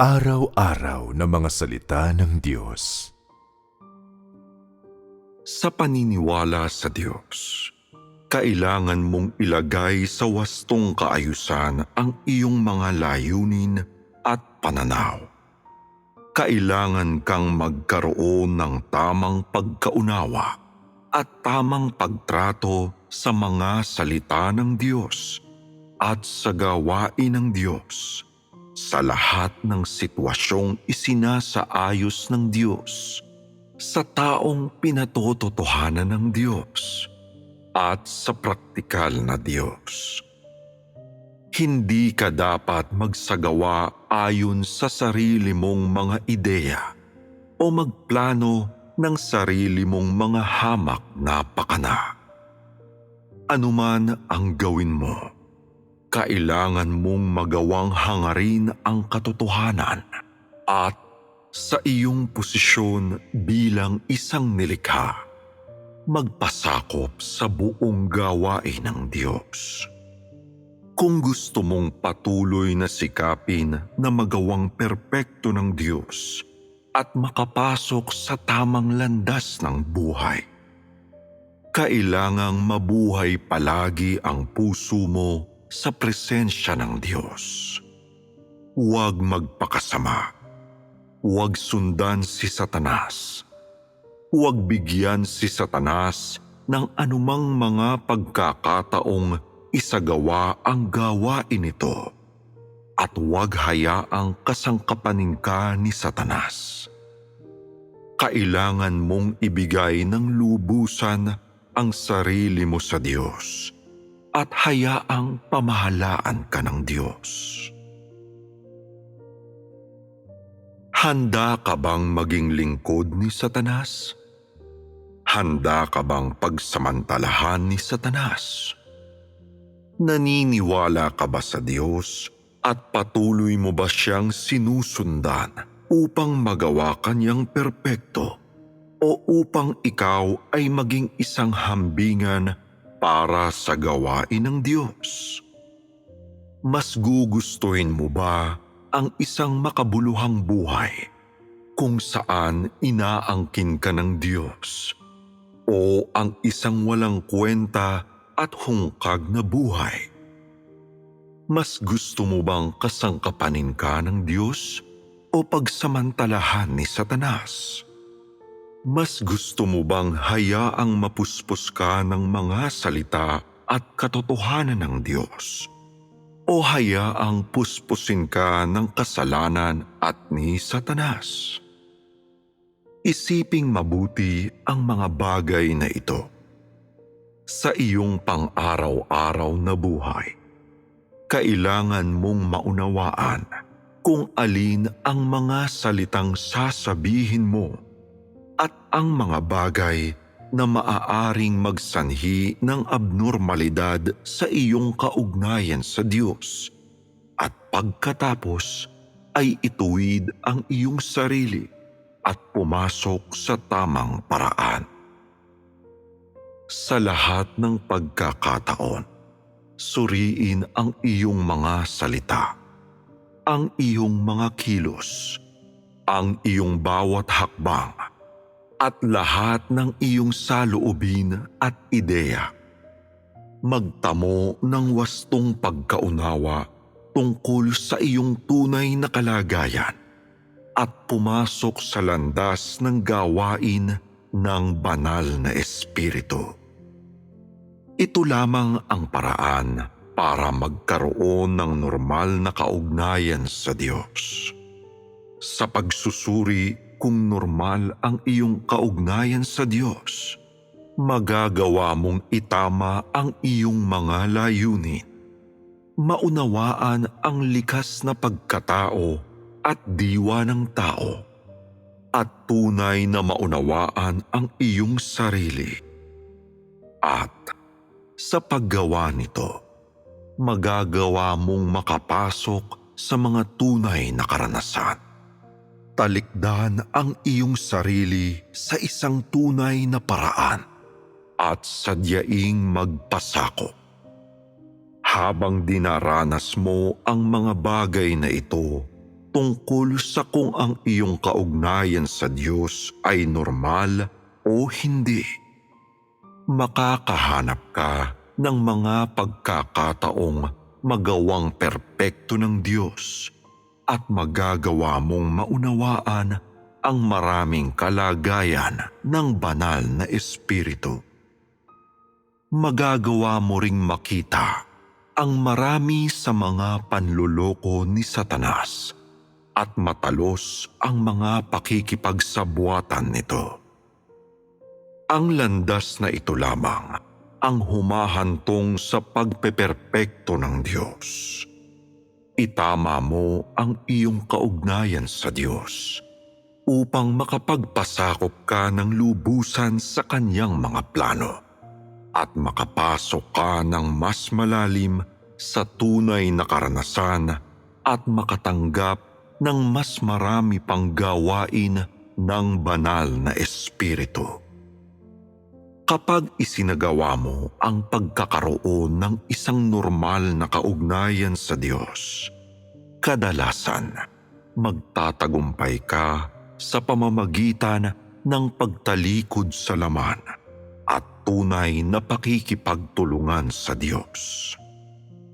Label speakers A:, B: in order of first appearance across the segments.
A: Araw-araw na mga salita ng Diyos.
B: Sa paniniwala sa Diyos, kailangan mong ilagay sa wastong kaayusan ang iyong mga layunin at pananaw. Kailangan kang magkaroon ng tamang pagkaunawa at tamang pagtrato sa mga salita ng Diyos at sa gawain ng Diyos sa lahat ng sitwasyong isinasaayos ng Diyos sa taong pinatototohanan ng Diyos at sa praktikal na Diyos. Hindi ka dapat magsagawa ayon sa sarili mong mga ideya o magplano ng sarili mong mga hamak na pakana. Anuman ang gawin mo, kailangan mong magawang hangarin ang katotohanan at sa iyong posisyon bilang isang nilikha, magpasakop sa buong gawain ng Diyos. Kung gusto mong patuloy na sikapin na magawang perpekto ng Diyos at makapasok sa tamang landas ng buhay, kailangang mabuhay palagi ang puso mo sa presensya ng Diyos. Huwag magpakasama. Huwag sundan si Satanas. Huwag bigyan si Satanas ng anumang mga pagkakataong isagawa ang gawain ito at huwag hayaang kasangkapanin ka ni Satanas. Kailangan mong ibigay ng lubusan ang sarili mo sa Diyos at hayaang pamahalaan ka ng Diyos. Handa ka bang maging lingkod ni Satanas? Handa ka bang pagsamantalahan ni Satanas? Naniniwala ka ba sa Diyos at patuloy mo ba siyang sinusundan upang magawa kanyang perpekto o upang ikaw ay maging isang hambingan para sa gawain ng Diyos? Mas gugustuhin mo ba ang isang makabuluhang buhay kung saan inaangkin ka ng Diyos o ang isang walang kwenta at hungkag na buhay? Mas gusto mo bang kasangkapanin ka ng Diyos o pagsamantalahan ni Satanas? Mas gusto mo bang hayaang mapuspos ka ng mga salita at katotohanan ng Diyos? O hayaang puspusin ka ng kasalanan at ni Satanas? Isiping mabuti ang mga bagay na ito. Sa iyong pang-araw-araw na buhay, kailangan mong maunawaan kung alin ang mga salitang sasabihin mo at ang mga bagay na maaaring magsanhi ng abnormalidad sa iyong kaugnayan sa Diyos at pagkatapos ay ituwid ang iyong sarili at pumasok sa tamang paraan. Sa lahat ng pagkakataon, suriin ang iyong mga salita, ang iyong mga kilos, ang iyong bawat hakbang, at lahat ng iyong saloobin at ideya. Magtamo ng wastong pagkaunawa tungkol sa iyong tunay na kalagayan at pumasok sa landas ng gawain ng banal na espiritu. Ito lamang ang paraan para magkaroon ng normal na kaugnayan sa Diyos. Sa pagsusuri kung normal ang iyong kaugnayan sa Diyos, magagawa mong itama ang iyong mga layunin. Maunawaan ang likas na pagkatao at diwa ng tao at tunay na maunawaan ang iyong sarili. At sa paggawa nito, magagawa mong makapasok sa mga tunay na karanasan talikdan ang iyong sarili sa isang tunay na paraan at sadyaing magpasakop. Habang dinaranas mo ang mga bagay na ito, tungkol sa kung ang iyong kaugnayan sa Diyos ay normal o hindi. Makakahanap ka ng mga pagkakataong magawang perpekto ng Diyos at magagawa mong maunawaan ang maraming kalagayan ng banal na Espiritu. Magagawa mo ring makita ang marami sa mga panluloko ni Satanas at matalos ang mga pakikipagsabuatan nito. Ang landas na ito lamang ang humahantong sa pagpeperpekto ng Diyos. Itama mo ang iyong kaugnayan sa Diyos upang makapagpasakop ka ng lubusan sa kanyang mga plano at makapasok ka ng mas malalim sa tunay na karanasan at makatanggap ng mas marami pang gawain ng banal na espiritu. Kapag isinagawa mo ang pagkakaroon ng isang normal na kaugnayan sa Diyos, kadalasan magtatagumpay ka sa pamamagitan ng pagtalikod sa laman at tunay na pakikipagtulungan sa Diyos.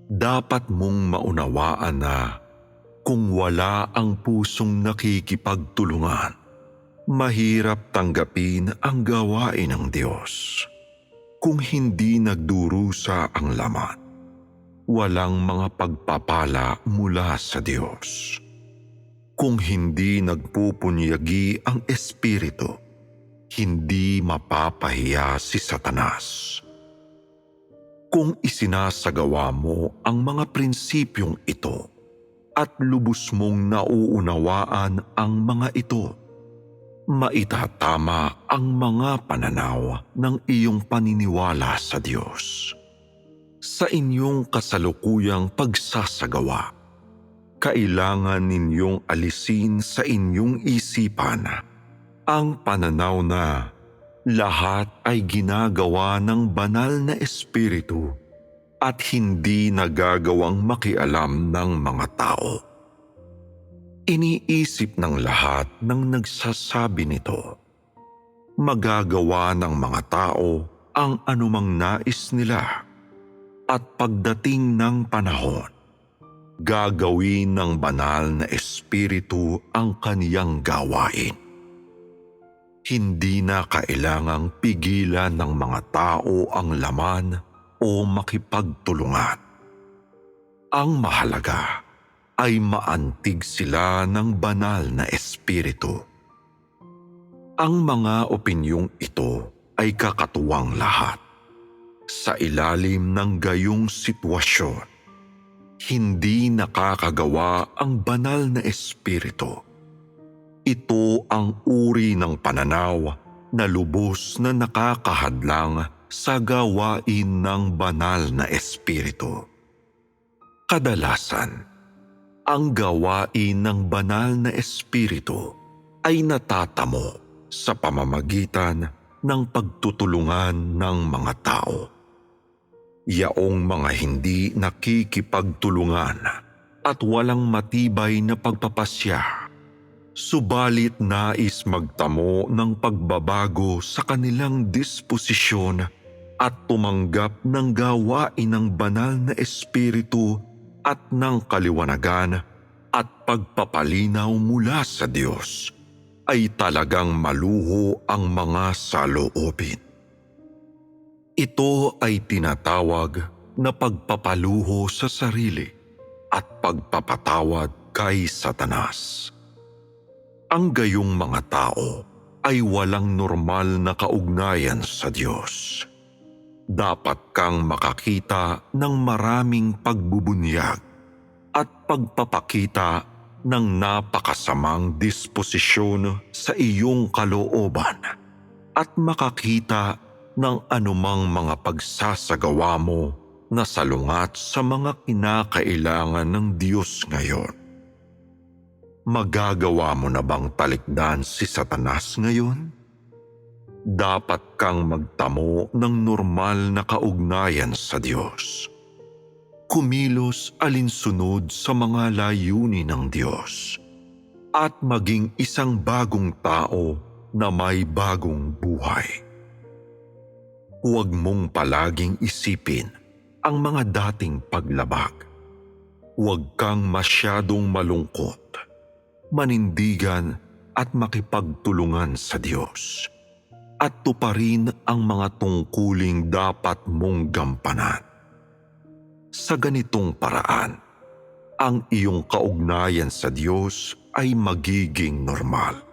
B: Dapat mong maunawaan na kung wala ang pusong nakikipagtulungan, mahirap tanggapin ang gawain ng Diyos. Kung hindi nagdurusa ang laman, walang mga pagpapala mula sa Diyos. Kung hindi nagpupunyagi ang Espiritu, hindi mapapahiya si Satanas. Kung isinasagawa mo ang mga prinsipyong ito at lubos mong nauunawaan ang mga ito, maitatama ang mga pananaw ng iyong paniniwala sa Diyos. Sa inyong kasalukuyang pagsasagawa, kailangan ninyong alisin sa inyong isipan ang pananaw na lahat ay ginagawa ng banal na espiritu at hindi nagagawang makialam ng mga tao. Iniisip ng lahat ng nagsasabi nito. Magagawa ng mga tao ang anumang nais nila at pagdating ng panahon, gagawin ng banal na espiritu ang kaniyang gawain. Hindi na kailangang pigilan ng mga tao ang laman o makipagtulungan. Ang mahalaga ay maantig sila ng banal na espiritu. Ang mga opinyong ito ay kakatuwang lahat. Sa ilalim ng gayong sitwasyon, hindi nakakagawa ang banal na espiritu. Ito ang uri ng pananaw na lubos na nakakahadlang sa gawain ng banal na espiritu. Kadalasan, ang gawain ng banal na espiritu ay natatamo sa pamamagitan ng pagtutulungan ng mga tao. Yaong mga hindi nakikipagtulungan at walang matibay na pagpapasya, subalit nais magtamo ng pagbabago sa kanilang disposisyon at tumanggap ng gawain ng banal na espiritu at ng kaliwanagan at pagpapalinaw mula sa Diyos ay talagang maluho ang mga saloobin. Ito ay tinatawag na pagpapaluho sa sarili at pagpapatawad kay Satanas. Ang gayong mga tao ay walang normal na kaugnayan sa Diyos. Dapat kang makakita ng maraming pagbubunyag at pagpapakita ng napakasamang disposisyon sa iyong kalooban at makakita ng anumang mga pagsasagawa mo na salungat sa mga kinakailangan ng Diyos ngayon. Magagawa mo na bang talikdan si Satanas ngayon? Dapat kang magtamo ng normal na kaugnayan sa Diyos. Kumilos alinsunod sa mga layunin ng Diyos at maging isang bagong tao na may bagong buhay. Huwag mong palaging isipin ang mga dating paglabag. Huwag kang masyadong malungkot, manindigan at makipagtulungan sa Diyos. At tuparin ang mga tungkuling dapat mong gampanan. Sa ganitong paraan, ang iyong kaugnayan sa Diyos ay magiging normal.